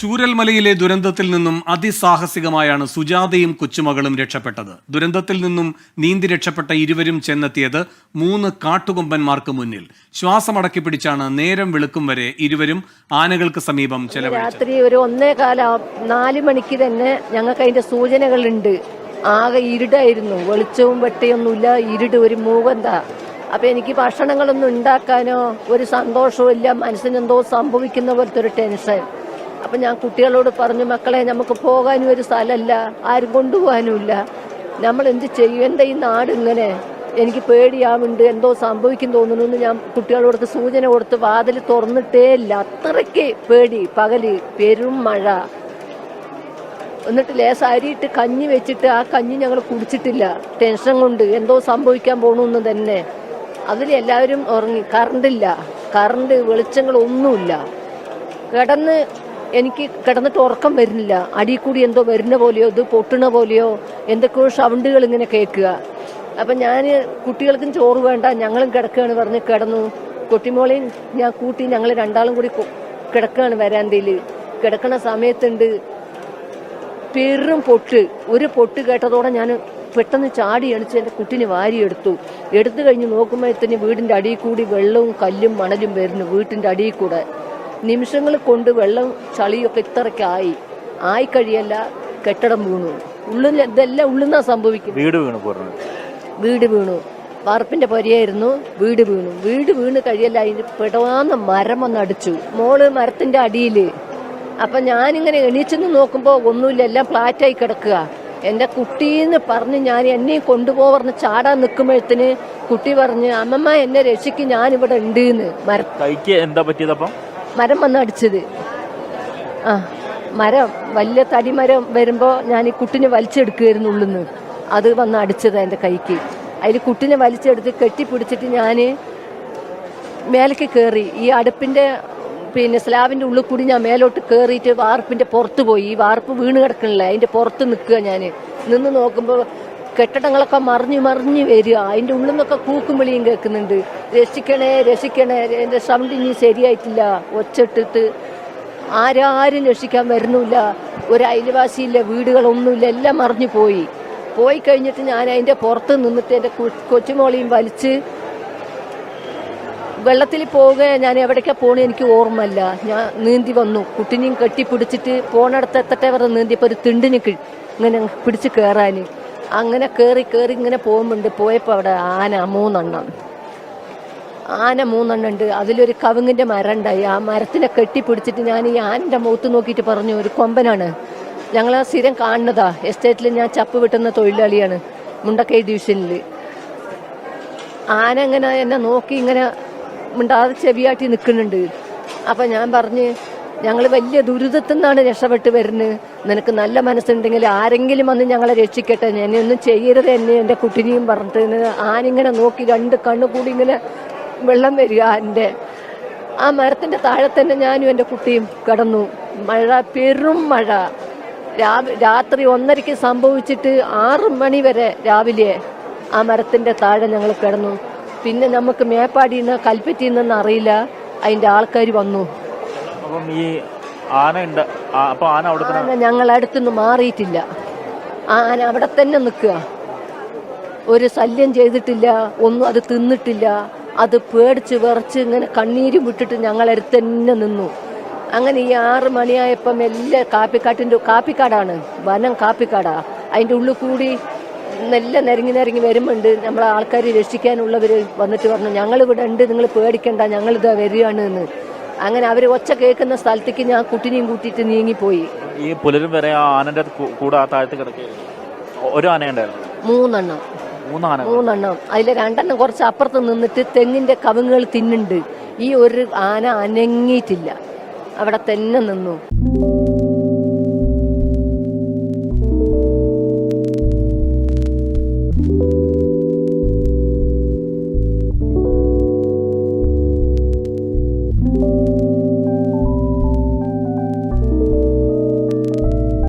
ചൂരൽമലയിലെ ദുരന്തത്തിൽ നിന്നും അതിസാഹസികമായാണ് സുജാതയും കൊച്ചുമകളും രക്ഷപ്പെട്ടത്. ദുരന്തത്തിൽ നിന്നും നീന്തി രക്ഷപ്പെട്ട ഇരുവരും ചെന്നെത്തിയത് മൂന്ന് കാട്ടുകൊമ്പന്മാർക്ക് മുന്നിൽ. ശ്വാസമടക്കി പിടിച്ചാണ് നേരം വെളുക്കും വരെ ഇരുവരും ആനകൾക്ക് സമീപം ചെലവഴിച്ചത്. രാത്രി ഒരു ഒന്നേ കാല നാല് മണിക്ക് തന്നെ ഞങ്ങൾക്ക് അതിന്റെ സൂചനകളുണ്ട്. ആകെ ഇരുടായിരുന്നു. വെളിച്ചവും വെട്ടയൊന്നുമില്ല. ഇരുട് ഒരു മൂകന്ത അപ്പൊ എനിക്ക് ഭക്ഷണങ്ങളൊന്നും ഉണ്ടാക്കാനോ ഒരു സന്തോഷവും ഇല്ല മനസ്സിനെന്തോ സംഭവിക്കുന്ന പോലത്തെ ഒരു ടെൻഷൻ. അപ്പൊ ഞാൻ കുട്ടികളോട് പറഞ്ഞു മക്കളെ നമുക്ക് പോകാനും ഒരു സ്ഥലമല്ല ആരും കൊണ്ടുപോകാനുമില്ല. നമ്മൾ എന്ത് ചെയ്യും? എന്താ ഈ നാട് ഇങ്ങനെ? എനിക്ക് പേടിയാവുന്നുണ്ട്. എന്തോ സംഭവിക്കും തോന്നുന്നു എന്ന് ഞാൻ കുട്ടികളോട് സൂചന കൊടുത്ത് വാതിൽ തുറന്നിട്ടേ ഇല്ല. അത്രയ്ക്ക് പേടി പകൽ പെരും മഴ. എന്നിട്ട് ലേശം അരിയിട്ട് കഞ്ഞി വെച്ചിട്ട് ആ കഞ്ഞി ഞങ്ങൾ കുടിച്ചിട്ടില്ല. ടെൻഷൻ കൊണ്ട് എന്തോ സംഭവിക്കാൻ പോണെന്ന് തന്നെ. അതിൽ എല്ലാവരും ഉറങ്ങി. കറണ്ടില്ല. കറണ്ട് വെളിച്ചങ്ങളൊന്നുമില്ല കിടന്ന് എനിക്ക് കിടന്നിട്ട് ഉറക്കം വരുന്നില്ല. അടി കൂടി എന്തോ വരുന്ന പോലെയോ ഇത് പൊട്ടണ പോലെയോ എന്തൊക്കെയോ സൗണ്ടുകൾ ഇങ്ങനെ കേൾക്കുക. അപ്പം ഞാൻ കുട്ടികൾക്കും ചോറ് വേണ്ട ഞങ്ങളും കിടക്കുകയാണ് പറഞ്ഞ് കിടന്നു. കൊട്ടിമോളെയും ഞാൻ കൂട്ടി ഞങ്ങൾ രണ്ടാളും കൂടി കിടക്കുകയാണ് വരാന്തയിൽ കിടക്കണ സമയത്തുണ്ട്. പെരും പൊട്ട്. ഒരു പൊട്ട് കേട്ടതോടെ ഞാൻ പെട്ടെന്ന് ചാടി എണിച്ച് എന്റെ കുട്ടിനെ വാരിയെടുത്തു. എടുത്തു കഴിഞ്ഞ് നോക്കുമ്പോഴത്തേന് വീടിന്റെ അടിയിൽ കൂടി വെള്ളവും കല്ലും മണലും വരുന്നു വീട്ടിന്റെ അടിയിൽ കൂടെ. നിമിഷങ്ങൾ കൊണ്ട് വെള്ളം ചളിയൊക്കെ ഇത്രയ്ക്കായി ആയി. കഴിയല്ല കെട്ടിടം വീണു. ഉള്ളിൽ ഇതെല്ലാം ഉള്ളിൽ സംഭവിക്കും സംഭവിക്കുന്നത്. വീട് വീണു വീട് വീണു. വാർപ്പിന്റെ പൊരയായിരുന്നു വീട് വീണു. വീട് വീണ് കഴിയല്ല അതിന് പെടാന്ന് മരം ഒന്ന് അടിച്ചു. മോൾ മരത്തിന്റെ അടിയിൽ. അപ്പൊ ഞാനിങ്ങനെ എണീച്ചെന്ന് നോക്കുമ്പോ ഒന്നുമില്ല എല്ലാം ഫ്ലാറ്റായി കിടക്കുക. എന്റെ കുട്ടീന്ന് പറഞ്ഞ് ഞാൻ എന്നെയും കൊണ്ടുപോവർന്ന് ചാടാൻ നിൽക്കുമ്പോഴത്തിന് കുട്ടി പറഞ്ഞ് അമ്മമ്മ എന്നെ രക്ഷിക്ക് ഞാനിവിടെ ഉണ്ട് എന്ന് മര കൈക്ക് എന്താ പറ്റിയതപ്പം മരം വന്ന് അടിച്ചത്. ആ മരം വലിയ തടിമരം വരുമ്പോൾ ഞാൻ ഈ കുട്ടിനെ വലിച്ചെടുക്കുകയായിരുന്നു ഉള്ളിന്ന്. അത് വന്ന് അടിച്ചത് എന്റെ കൈക്ക്. അതിൽ കുട്ടിനെ വലിച്ചെടുത്ത് കെട്ടിപ്പിടിച്ചിട്ട് ഞാൻ മേലേക്ക് കയറി ഈ അടുപ്പിന്റെ പിന്നെ സ്ലാബിന്റെ ഉള്ളിൽ കൂടി ഞാൻ മേലോട്ട് കയറിയിട്ട് വാർപ്പിന്റെ പുറത്ത് പോയി. ഈ വാർപ്പ് വീണ് കിടക്കണില്ല? അതിന്റെ പുറത്ത് നിൽക്കുക ഞാൻ നിന്ന് നോക്കുമ്പോൾ കെട്ടിടങ്ങളൊക്കെ മറിഞ്ഞ് മറിഞ്ഞ് വരിക. അതിന്റെ ഉള്ളിൽ നിന്നൊക്കെ കൂക്കും വിളിയും കേൾക്കുന്നുണ്ട്. രക്ഷിക്കണേ രക്ഷിക്കണേ. എന്റെ സൗണ്ട് ഇനി ശരിയായിട്ടില്ല. ഒച്ചിട്ടിട്ട് ആരാരും രക്ഷിക്കാൻ വരുന്നില്ല. ഒരു അയൽവാസിയില്ല വീടുകളൊന്നുമില്ല. എല്ലാം മറിഞ്ഞു പോയി. പോയി കഴിഞ്ഞിട്ട് ഞാൻ അതിന്റെ പുറത്ത് നിന്നിട്ട് എന്റെ കൊച്ചുമോളിയും വലിച്ച് വെള്ളത്തിൽ പോവുക. ഞാൻ എവിടേക്കാ പോണേ എനിക്ക് ഓർമ്മയില്ല. ഞാൻ നീന്തി വന്നു. കുട്ടിനെയും കെട്ടിപ്പിടിച്ചിട്ട് പോണടത്ത് എത്തട്ടെ വരെ നീന്തിയപ്പോൾ ഒരു തിണ്ടിന് ഇങ്ങനെ പിടിച്ച് കയറാൻ അങ്ങനെ കയറി കയറി ഇങ്ങനെ പോകുമ്പോണ്ട്. പോയപ്പോൾ അവിടെ ആന മൂന്നെണ്ണം. ആന മൂന്നെണ്ണം ഉണ്ട് അതിലൊരു കവുങ്ങിന്റെ മരം ഉണ്ടായി ആ മരത്തിനെ കെട്ടിപ്പിടിച്ചിട്ട് ഞാൻ ഈ ആനന്റെ മുഖത്ത് നോക്കിയിട്ട് പറഞ്ഞു ഒരു കൊമ്പനാണ്. ഞങ്ങൾ ആ സ്ഥിരം കാണുന്നതാ. എസ്റ്റേറ്റിൽ ഞാൻ ചപ്പ് വിട്ടുന്ന തൊഴിലാളിയാണ്. മുണ്ടക്കൈ ഡിവിഷനിൽ ആന ഇങ്ങനെ എന്നെ നോക്കി ഇങ്ങനെ മിണ്ടാതെ ചെവിയാട്ടി നിൽക്കുന്നുണ്ട്. അപ്പം ഞാൻ പറഞ്ഞ് ഞങ്ങൾ വലിയ ദുരിതത്തിൽ നിന്നാണ് രക്ഷപ്പെട്ട് വരുന്നത് നിനക്ക് നല്ല മനസ്സുണ്ടെങ്കിൽ ആരെങ്കിലും വന്ന് ഞങ്ങളെ രക്ഷിക്കട്ടെ. എന്നെ ഒന്നും ചെയ്യരുത് എന്നെ എന്റെ കുട്ടിനെയും പറഞ്ഞിട്ട് ആനിങ്ങനെ നോക്കി രണ്ട് കണ്ണു കൂടി ഇങ്ങനെ വെള്ളം വരിക എന്റെ ആ മരത്തിന്റെ താഴെ തന്നെ ഞാനും എന്റെ കുട്ടിയും കിടന്നു. മഴ പെരും മഴ. രാത്രി ഒന്നരയ്ക്ക് സംഭവിച്ചിട്ട് ആറ് മണി വരെ രാവിലെ ആ മരത്തിന്റെ താഴെ ഞങ്ങൾ കിടന്നു. പിന്നെ നമുക്ക് മേപ്പാടിയിൽ നിന്ന് കൽപ്പറ്റിയിൽ അറിയില്ല. അതിന്റെ ആൾക്കാർ വന്നു. അപ്പം ഈ ആന ഉണ്ട്. ആ- അപ്പൊ ആന അവിടെ തന്നെ ഞങ്ങൾ അടുത്തുനിന്ന് മാറിയിട്ടില്ല. ആന അവിടെ തന്നെ നിൽക്കുക. ഒരു ശല്യം ചെയ്തിട്ടില്ല ഒന്നും അത് തിന്നിട്ടില്ല. അത് പേടിച്ച് വിറച്ച് ഇങ്ങനെ കണ്ണീരും വിട്ടിട്ട് ഞങ്ങളടുത്ത് തന്നെ നിന്നു. അങ്ങനെ ഈ ആറ് മണിയായപ്പം എല്ലാ കാപ്പിക്കാട്ടിന്റെ കാപ്പിക്കാടാണ്. വനം കാപ്പിക്കാടാ. അതിന്റെ ഉള്ളിൽ കൂടി നല്ല നിരങ്ങി നിരങ്ങി വരുമ്പോണ്ട്. നമ്മളെ ആൾക്കാർ രക്ഷിക്കാനുള്ളവർ വന്നിട്ട് പറഞ്ഞു ഞങ്ങൾ ഇവിടെ ഉണ്ട് നിങ്ങൾ പേടിക്കണ്ട ഞങ്ങളിതാ വരികയാണ് എന്ന് അങ്ങനെ അവർ ഒച്ച കേൾക്കുന്ന സ്ഥലത്തേക്ക് ഞാൻ കുട്ടിനെയും കൂട്ടിയിട്ട് നീങ്ങിപ്പോയി. ഈ പുലരും വരെ ആ ആനന്റെ കൂടെ ആ താഴത്ത് കിടക്കുകയായിരുന്നു. ഒരു മൂന്നെണ്ണം. മൂന്നാന മൂന്നെണ്ണം. അതിൽ രണ്ടെണ്ണം കുറച്ച് അപ്പുറത്ത് നിന്നിട്ട് തെങ്ങിന്റെ കവുങ്ങുകൾ തിന്നുണ്ട്. ഈ ഒരു ആന അനങ്ങിയിട്ടില്ല. അവിടെ തന്നെ നിന്നു.